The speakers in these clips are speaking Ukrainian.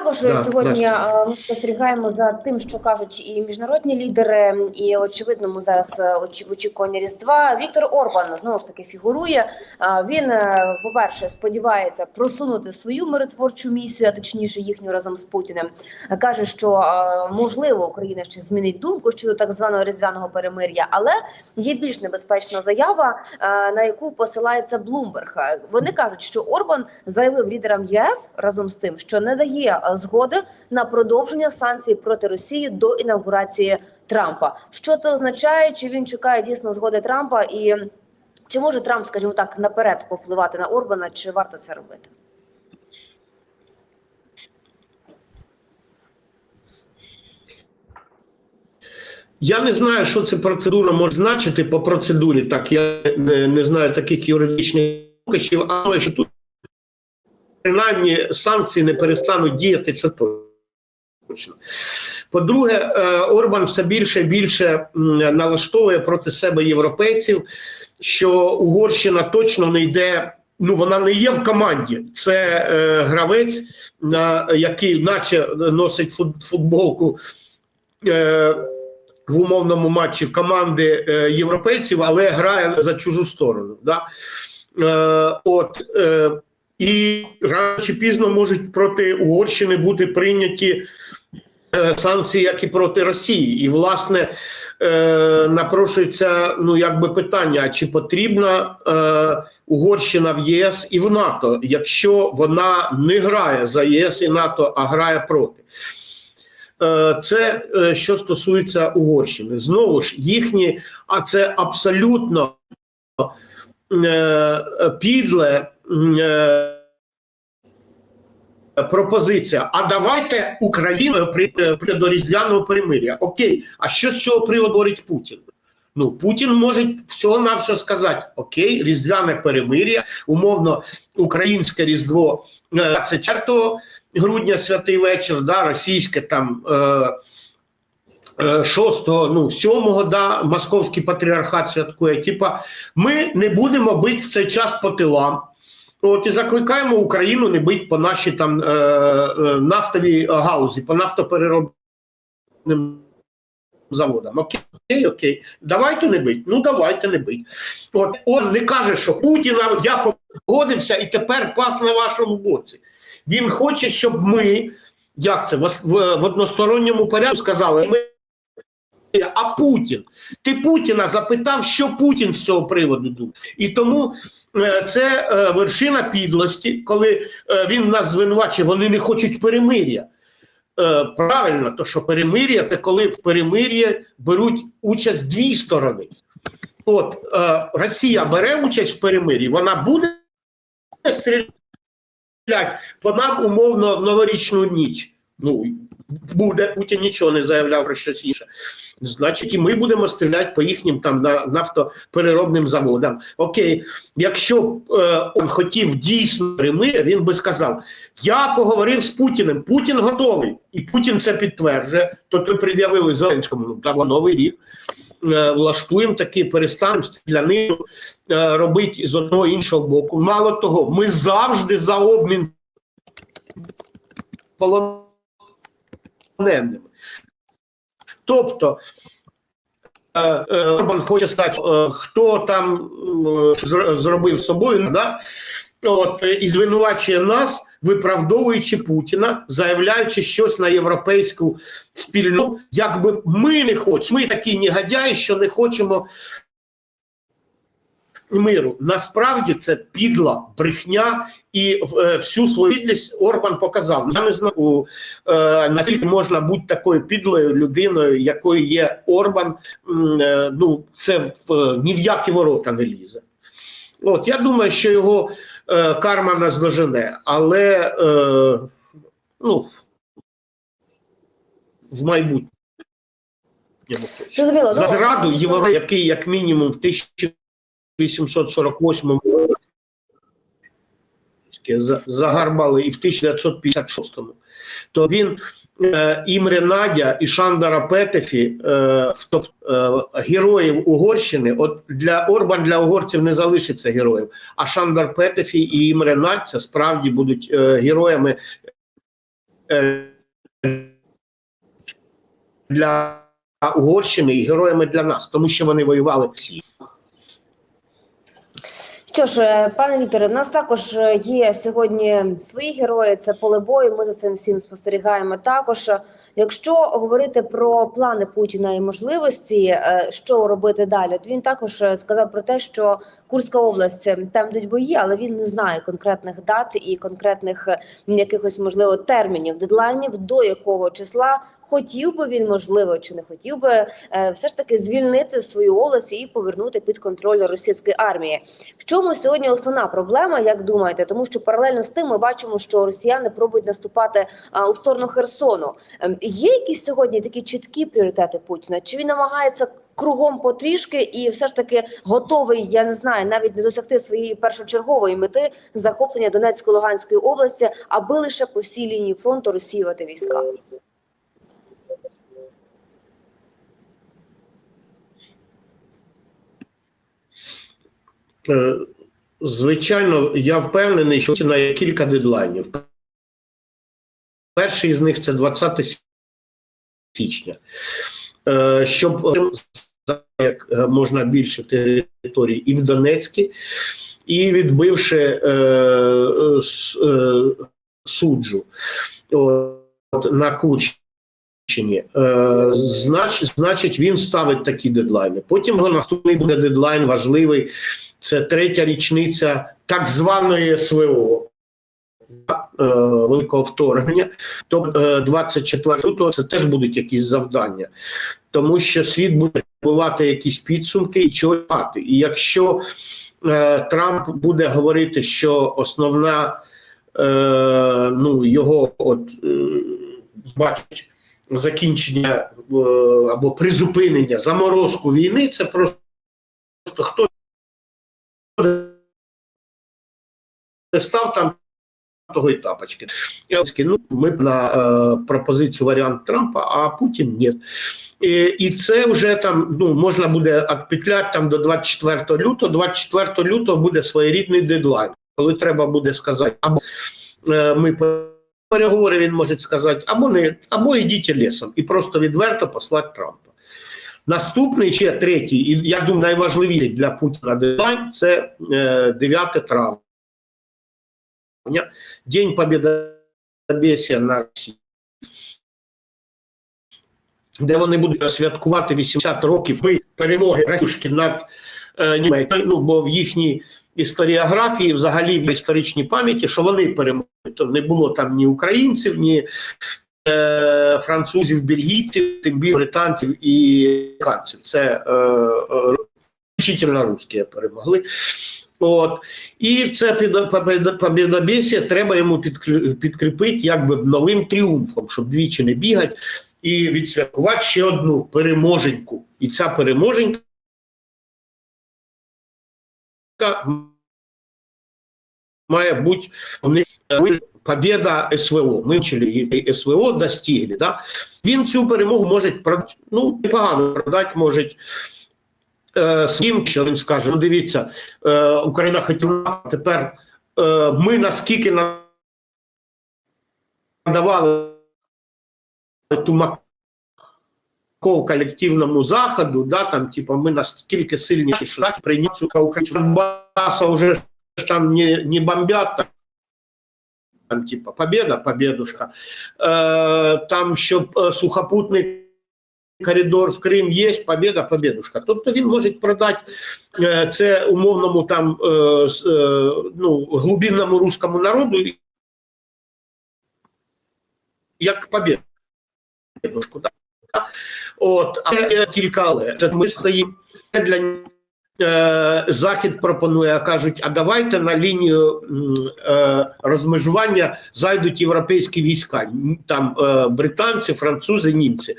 Також Да, сьогодні е, ми спостерігаємо за тим, що кажуть і міжнародні лідери, і очевидно, ми зараз е, очі- в очікуванні різдва. Віктор Орбан знову ж таки фігурує. Він, е, по-перше, сподівається просунути свою миротворчу місію, а точніше їхню разом з Путіним. Каже, що можливо Україна ще змінить думку щодо так званого різдвяного перемир'я, але є більш небезпечна заява, на яку посилається Блумберг. Вони кажуть, що Орбан заявив лідерам ЄС разом з тим, що не дає е, згоди на продовження санкцій проти Росії до інавгурації Трампа. Що це означає? Чи він чекає дійсно згоди Трампа? І чи може Трамп, скажімо так, наперед повпливати на Орбана? Чи варто це робити? Я не знаю, що ця процедура може значити по процедурі. Так, я не, не знаю таких юридичних але що тут принаймні санкції не перестануть діяти, це точно. По-друге, е, Орбан все більше і більше налаштовує проти себе європейців, що Угорщина точно не йде. Ну, вона не є в команді. Це е, гравець, на, який, наче, носить фут- футболку. Е, в умовному матчі команди е, європейців, але грає за чужу сторону. Да? Е, от, е, і рано чи пізно можуть проти Угорщини бути прийняті е, санкції, як і проти Росії. І, власне, е, напрошується ну, якби питання: чи потрібна е, Угорщина в ЄС і в НАТО, якщо вона не грає за ЄС і НАТО, а грає проти. Е, Це е, що стосується Угорщини. Знову ж їхні, а це абсолютно е, підле пропозиція. А давайте Україна прийде до різдвяного перемиря. Окей, а що з цього приводу говорить Путін? Ну, Путін може всього на все сказати: Окей, різдвяне перемиря, умовно, українське різдво е, 24 грудня святий вечір, да, російське там е, е, 6, ну, 7, да, московський патріархат святкує. Типа, ми не будемо бити в цей час по тилам. От і закликаємо Україну не бити по нашій там е, е, нафтовій галузі, по нафтопереробним заводам. Окей, окей, давайте не бить. Ну давайте не бить. От он не каже, що Путіна я погодився і тепер пас на вашому боці. Він хоче, щоб ми, як це, в, в, в односторонньому порядку сказали, ми. А Путін, ти Путіна запитав, що Путін з цього приводу думає. І тому е, це е, вершина підлості, коли е, він нас звинувачує, вони не хочуть перемир'я. Правильно, то що перемир'я це коли в перемир'ї беруть участь дві сторони. От Росія бере участь в перемир'ї, вона буде стріляти по нам умовно новорічну ніч. Ну буде Путін нічого не заявляв про щось інше. Значить, і ми будемо стріляти по їхнім там на нафтопереробним заводам. Окей, якщо б е, він хотів дійсно перемир'я, він би сказав: Я поговорив з Путіним, Путін готовий, і Путін це підтверджує. То ти пред'явили Зеленському ну, та новий рік. Е, влаштуємо таки, перестанемо стрілянину е, робити з одного іншого боку. Мало того, ми завжди за обмін полоненими. Тобто е, е, Орбан хоче сказати, е, хто там зробив з собою, да? От, і звинувачує нас, виправдовуючи Путіна, заявляючи щось на європейську спільноту, якби ми не хочемо. Ми такі негодяї, що не хочемо миру. Насправді це підла брехня, і е, всю свою підлість Орбан показав. Я не знаю, е, наскільки можна бути такою підлою людиною, якою є Орбан. Е, ну це в, е, ні в які ворота не лізе. От я думаю, що його е, карма наздожене, але е, ну, в майбутньому. Зрозуміло. За Ну, зраду ми євро, який як мінімум в 1848 за- загарбали і в 1956-му, то він е, Імре Надя і Шандара Петефі, е, е, героїв Угорщини, от для Орбан для угорців не залишиться героїв, а Шандар Петефі і Імре Надь це справді будуть е, героями е, для Угорщини і героями для нас, тому що вони воювали всі. Що ж, е, пане Вікторе, в нас також е, є сьогодні свої герої. Це поле бою. Ми за цим всім спостерігаємо. Також, якщо говорити про плани Путіна і можливості, е, що робити далі, то він також сказав про те, що Курська область там йдуть бої, але він не знає конкретних дат і конкретних якихось можливо термінів, дедлайнів, до якого числа. Хотів би він, можливо, чи не хотів би е, все ж таки звільнити свою область і повернути під контроль російської армії. В чому сьогодні основна проблема, як думаєте? Тому що паралельно з тим ми бачимо, що росіяни пробують наступати у сторону Херсону. Ем, Є якісь сьогодні такі чіткі пріоритети Путіна? Чи він намагається кругом потрішки і все ж таки готовий, я не знаю, навіть не досягти своєї першочергової мети захоплення Донецької Луганської області, аби лише по всій лінії фронту розсіювати війська? Звичайно, я впевнений, що на кілька дедлайнів. Перший з них це 20 січня. Е, Щоб е, як е, можна більше територій і в Донецькій, і відбивши е, е, е, суджу от, на Курщині. Е, значить, значить, він ставить такі дедлайни. Потім наступний буде дедлайн важливий. Це третя річниця так званої СВО е, великого вторгнення. Тобто е, 24 лютого це теж будуть якісь завдання, тому що світ буде бувати якісь підсумки і чого мати. І якщо е, Трамп буде говорити, що основна е, ну, його от е, бачить закінчення е, або призупинення заморозку війни, це просто хто став там того і тапочки. Ну, ми на е, пропозицію варіант Трампа, а Путін ні. І, і це вже там ну, можна буде відпетляти там до 24 лютого. 24 лютого буде своєрідний дедлайн, коли треба буде сказати, або е, ми переговори, він може сказати, або не, або йдіть лісом, і просто відверто послати Трампа. Наступний ще третій, і я думаю, найважливіший для Путіна дедлайн це е, 9 травня. День Побєдобєсія на Росії. Де вони будуть святкувати 80 років перемоги Росії над е, Німеччиною, ну, бо в їхній історіографії, взагалі в історичній пам'яті, що вони перемогли. То не було там ні українців, ні е, французів, бельгійців, тим більше британців і американців. Це е, е, вчительно русські перемогли. От. І це побєдобєсія треба йому підкріпити якби новим тріумфом, щоб двічі не бігати і відсвяткувати ще одну переможеньку. І ця переможенька має бути у них е, побєда СВО. Ми вчили СВО достигли. Да? Він цю перемогу може продати, ну, непогано продати може е, своїм, що він скаже, ну дивіться, е, Україна хотіла, тепер е, ми наскільки надавали ту колективному заходу, да, там, типа, ми наскільки сильніші, що прийняти. Донбаса вже там не, не бомбят, там, типа, победа, победушка. Е, там, щоб е, сухопутний коридор в Крим є, победа, победушка. Тобто він може продати е, це умовному там е, е, ну, глубинному руському народу як победушку. Так? От, але тільки але ми стоїмо для е, Захід пропонує, а кажуть, а давайте на лінію е, розмежування зайдуть європейські війська, там е, британці, французи, німці.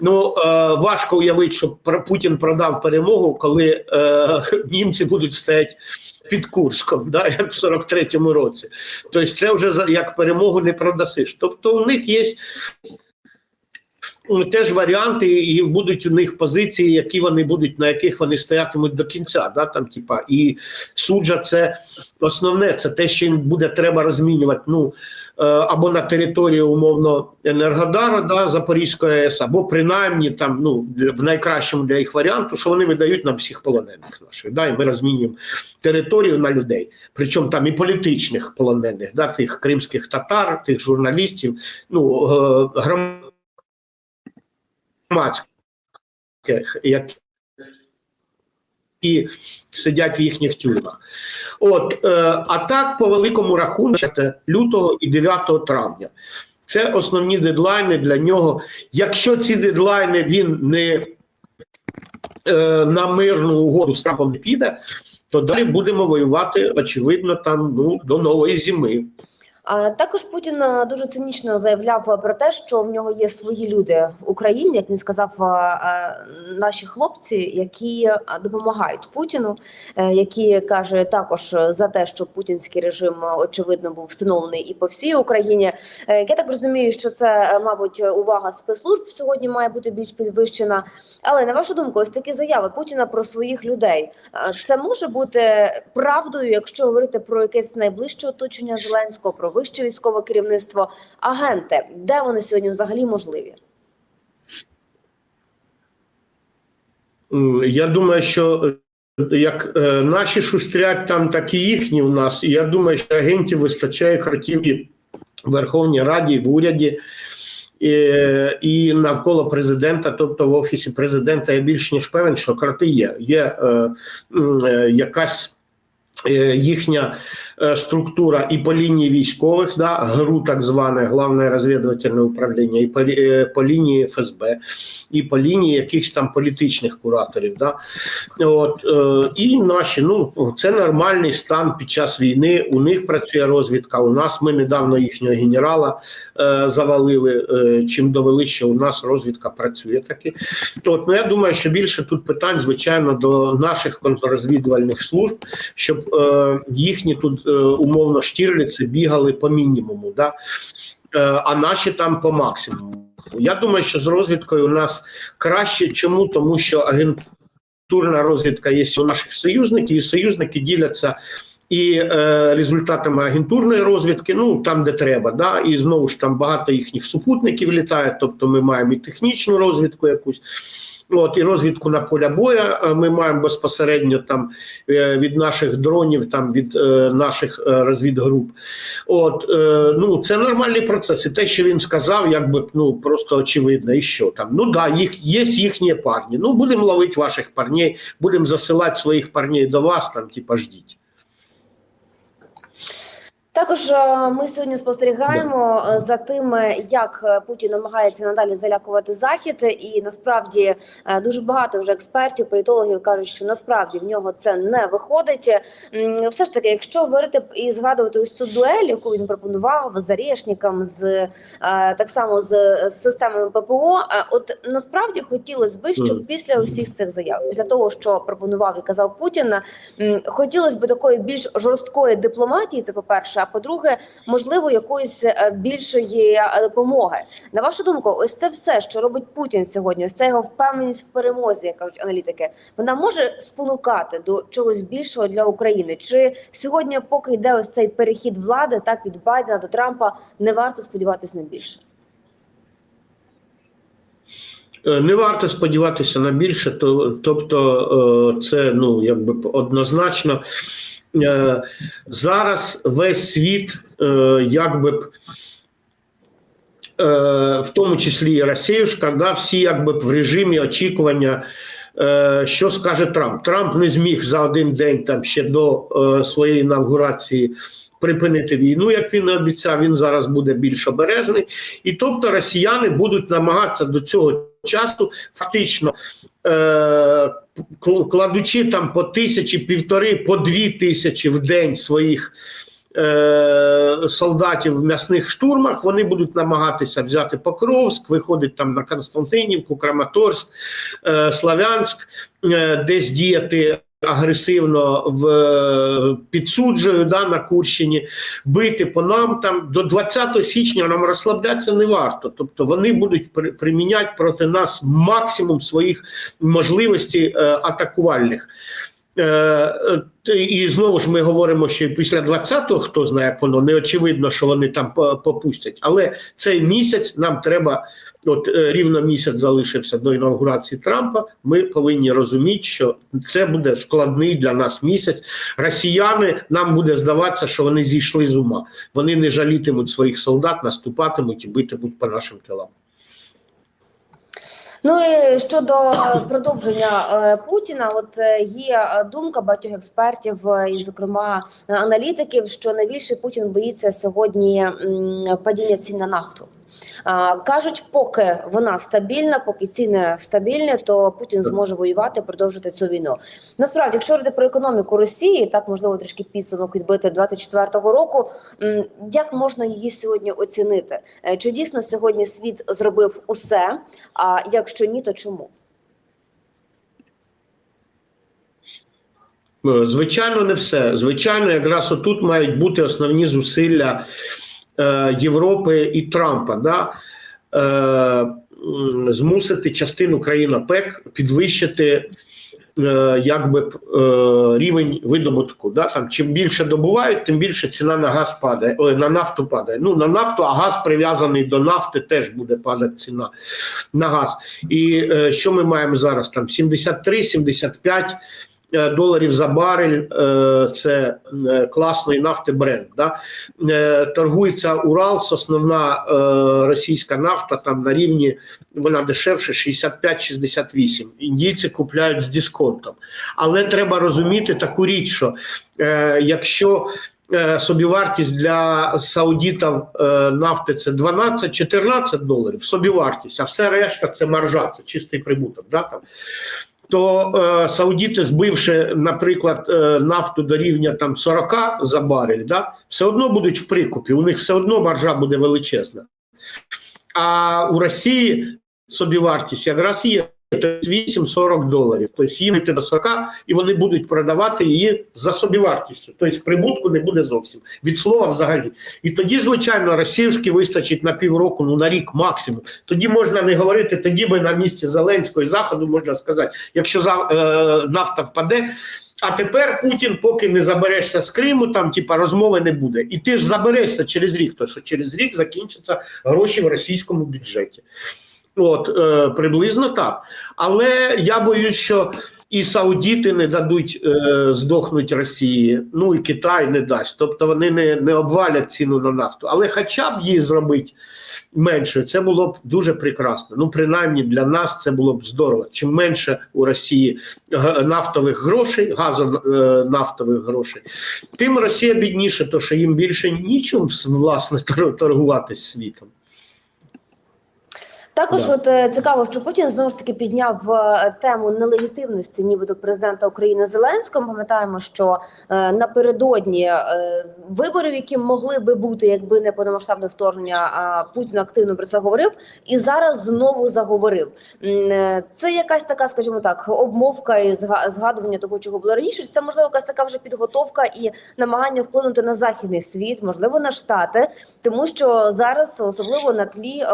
Ну важко уявити, що Путін продав перемогу, коли німці будуть стояти під Курском, да, як в 43-му році. Тобто, це вже як перемогу не продасиш. Тобто, у них є теж варіанти, і будуть у них позиції, які вони будуть, на яких вони стоятимуть до кінця. Да, там, типа, і суджа це основне, це те, що їм буде треба розмінювати. Ну, е, або на території умовно Енергодара да, Запорізької АЕС, або принаймні там ну в найкращому для їх варіанту, що вони видають нам всіх полонених наших. Да, і ми розмінюємо територію на людей, причому там і політичних полонених, да, тих кримських татар, тих журналістів, ну е, громадських, які сидять в їхніх тюрмах. От, е, а так, по великому рахунку, лютого і 9 травня. Це основні дедлайни для нього. Якщо ці дедлайни він не е, на мирну угоду з Трампом не піде, то далі будемо воювати, очевидно, там ну, до нової зими. Також Путін е, дуже цинічно заявляв про те, що в нього є свої люди в Україні, як він сказав, е, е, наші хлопці, які е, допомагають Путіну, е, які каже також за те, що путінський режим е, очевидно був встановлений і по всій Україні. Е, Я так розумію, що це, е, мабуть, увага спецслужб сьогодні має бути більш підвищена. Але на вашу думку, ось такі заяви Путіна про своїх людей. е, Це може бути правдою, якщо говорити про якесь найближче оточення Зеленського, про вище військове керівництво, агенти, де вони сьогодні взагалі можливі? Я думаю, що е, як е, наші шустрять там, так і їхні у нас. І я думаю, що агентів вистачає кротів і в Верховній Раді, в уряді. І, і навколо президента, тобто в офісі президента, я більш ніж певен, що кроти є. Є е, е, якась е, їхня е, структура і по лінії військових, да, ГРУ, так зване, головне розвідувальне управління, і по, е, по лінії ФСБ, і по лінії якихось там політичних кураторів. Да. От, е, і наші, ну це нормальний стан під час війни. У них працює розвідка. У нас ми недавно їхнього генерала е, завалили. Е, чим довели, що у нас розвідка працює таки. От, ну я думаю, що більше тут питань, звичайно, до наших контррозвідувальних служб, щоб е, їхні тут е, умовно штірлиці бігали по мінімуму, да? е, а наші там по максимуму. Я думаю, що з розвідкою у нас краще. Чому? Тому що агентурна розвідка є у наших союзників, і союзники діляться. І е, результатами агентурної розвідки, ну там де треба, да, і знову ж там багато їхніх супутників літає. Тобто, ми маємо і технічну розвідку якусь, от і розвідку на поля боя. е, Ми маємо безпосередньо там е, від наших дронів, там від е, наших е, розвідгруп. От е, ну це нормальний процес. І те, що він сказав, якби ну просто очевидно, і що там. Ну да, їх є їхні парні. Ну будемо ловити ваших парней, будемо засилати своїх парней до вас. Там, типа, ждіть. Також е, ми сьогодні спостерігаємо е, за тим, е, як Путін намагається надалі залякувати захід, і насправді дуже багато вже експертів, політологів кажуть, що насправді в нього це не виходить. Все ж таки, якщо говорити і згадувати ось цю дуель, яку він пропонував з Арєшніком, з так само з, системами ППО, от насправді хотілося би, щоб після усіх цих заяв, після того, що пропонував і казав Путін, Хотілося б такої більш жорсткої дипломатії. Це по перше. По-друге, можливо, якоїсь е, більшої е, допомоги. На вашу думку, ось це все, що робить Путін сьогодні, ось ця його впевненість в перемозі, як кажуть аналітики. Вона може спонукати до чогось більшого для України. Чи сьогодні, поки йде ось цей перехід влади, так від Байдена до Трампа, не варто сподіватися на більше? Е, Не варто сподіватися на більше, то, тобто це ну якби однозначно. Е, Зараз весь світ, е, якби б, е, в тому числі і Росіюшка, да, всі якби в режимі очікування, що скаже Трамп. Трамп не зміг за один день там ще до своєї інавгурації припинити війну, як він обіцяв. Він зараз буде більш обережний. І тобто росіяни будуть намагатися до цього часу фактично е, кладучи там по тисячі, півтори, по дві тисячі в день своїх е, солдатів в м'ясних штурмах, вони будуть намагатися взяти Покровськ, виходить там на Константинівку, Краматорськ, е, Славянськ, е, десь діяти. Агресивно в е, підсуджую да, на Курщині, бити по нам там до 20 січня нам розслаблятися не варто. Тобто вони будуть при- приміняти проти нас максимум своїх можливостей е, атакувальних. Е, е, і знову ж ми говоримо, що після 20-го, хто знає, як воно не очевидно, що вони там попустять. Але цей місяць нам треба, от е, рівно місяць залишився до інаугурації Трампа. Ми повинні розуміти, що це буде складний для нас місяць. Росіяни нам буде здаватися, що вони зійшли з ума. Вони не жалітимуть своїх солдат, наступатимуть і битимуть по нашим тилам. Ну і щодо продовження е, Путіна, от е, є е, думка багатьох експертів, і, зокрема аналітиків, що найбільше Путін боїться сьогодні падіння цін на нафту. Кажуть, поки вона стабільна, поки ціни стабільні, то Путін зможе воювати, продовжити цю війну. Насправді, якщо говорити про економіку Росії, так можливо трішки підсумок відбити 24-го року. Як можна її сьогодні оцінити? Е, Чи дійсно сьогодні світ зробив усе? А якщо ні, то чому? Е, Звичайно, не все. Звичайно, якраз отут мають бути основні зусилля е, Європи і Трампа. Да? Е, змусити частину країн ОПЕК підвищити е, якби, е, рівень видобутку. Да? Там, чим більше добувають, тим більше ціна на газ падає, ой, на нафту падає. Ну, на нафту, а газ прив'язаний до нафти, теж буде падати ціна на газ. І е, що ми маємо зараз? Там 73-75 е, доларів за барель е, це е, класної нафти бренд. Да? Е, Торгується Уралс, основна е, російська нафта там на рівні вона дешевше 65-68. Індійці купляють з дисконтом. Але треба розуміти таку річ, що е, якщо е, собівартість для саудітів е, нафти це 12-14 доларів, собівартість, а все решта це маржа, це чистий прибуток. Да, там то е, саудіти, збивши, наприклад, е, нафту до рівня там 40 за барель, да, все одно будуть в прикупі, у них все одно маржа буде величезна. А у Росії собівартість якраз є 8-40 доларів. Тобто їм йти до 40, і вони будуть продавати її за собівартістю. Тобто прибутку не буде зовсім. Від слова взагалі. І тоді, звичайно, Росіюшки вистачить на півроку, ну на рік максимум. Тоді можна не говорити, тоді би на місці Зеленського і Заходу можна сказати, якщо за, е, нафта впаде. А тепер Путін, поки не заберешся з Криму, там типа розмови не буде. І ти ж заберешся через рік, тому що через рік закінчаться гроші в російському бюджеті. От е, приблизно так. Але я боюсь, що і саудіти не дадуть е, здохнути Росії, ну і Китай не дасть. Тобто вони не, не обвалять ціну на нафту. Але хоча б її зробити менше, це було б дуже прекрасно. Ну, принаймні для нас це було б здорово. Чим менше у Росії нафтових грошей, газонафтових грошей, тим Росія бідніше, тому що їм більше нічим власне тор- торгувати світом. Також, Да. от е, цікаво, що Путін знову ж таки підняв е, тему нелегітимності, нібито президента України Зеленського. Пам'ятаємо, що е, напередодні е, виборів, які могли би бути, якби не повномасштабне вторгнення, а Путін активно про це говорив, і зараз знову заговорив. Е, Це якась така, скажімо так, обмовка і згадування того, чого було раніше. Це можливо якась така вже підготовка і намагання вплинути на західний світ, можливо, на штати, тому що зараз, особливо на тлі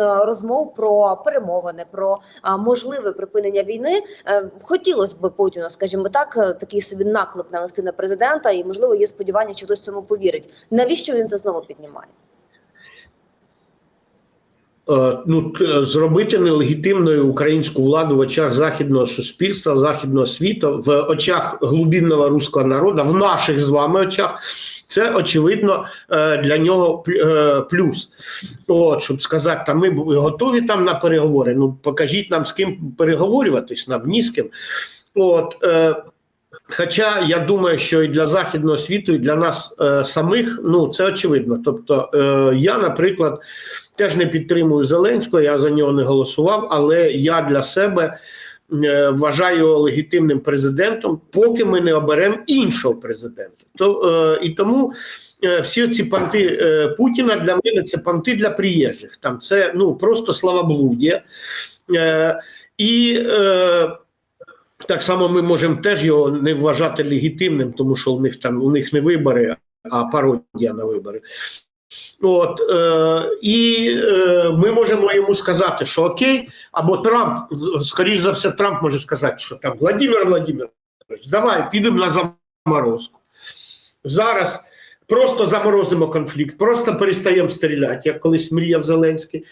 розмов про перемовини, про можливе припинення війни, е, хотілося б Путіну, скажімо так, е, такий собі наклеп навести на президента, і можливо є сподівання, що хтось цьому повірить. Навіщо він це знову піднімає? Е, ну, зробити нелегітимною українську владу в очах західного суспільства, західного світу, в очах глубинного руського народу, в наших з вами очах, це очевидно е, для нього е, плюс. От, щоб сказати, та ми готові там на переговори. Ну покажіть нам з ким переговорюватись, нам ні з ким. От, е, Хоча я думаю, що і для західного світу, і для нас е, самих, ну це очевидно. Тобто, е, я, наприклад, теж не підтримую Зеленського, я за нього не голосував, але я для себе е, вважаю його легітимним президентом, поки ми не оберемо іншого президента. То, е, і тому е, всі ці панти Путіна для мене це панти для приїжджих. Там це ну просто славоблуддя. Е, і е, так само ми можемо теж його не вважати легітимним, тому що у них там у них не вибори, а пародія на вибори. От е, і е, ми можемо йому сказати, що окей, або Трамп, скоріш за все, Трамп може сказати, що там Владимир Владимирович, давай підемо на заморозку. Зараз просто заморозимо конфлікт, просто перестаємо стріляти, як колись мріяв Зеленський.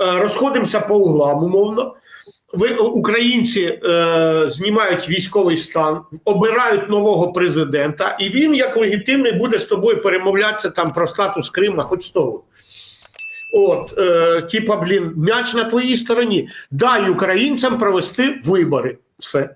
Е, Розходимося по углам, умовно. Ви, українці е, знімають військовий стан, обирають нового президента, і він, як легітимний, буде з тобою перемовлятися там про статус Крима, хоч з того. От, е, типа, блін, м'яч на твоїй стороні. Дай українцям провести вибори. Все.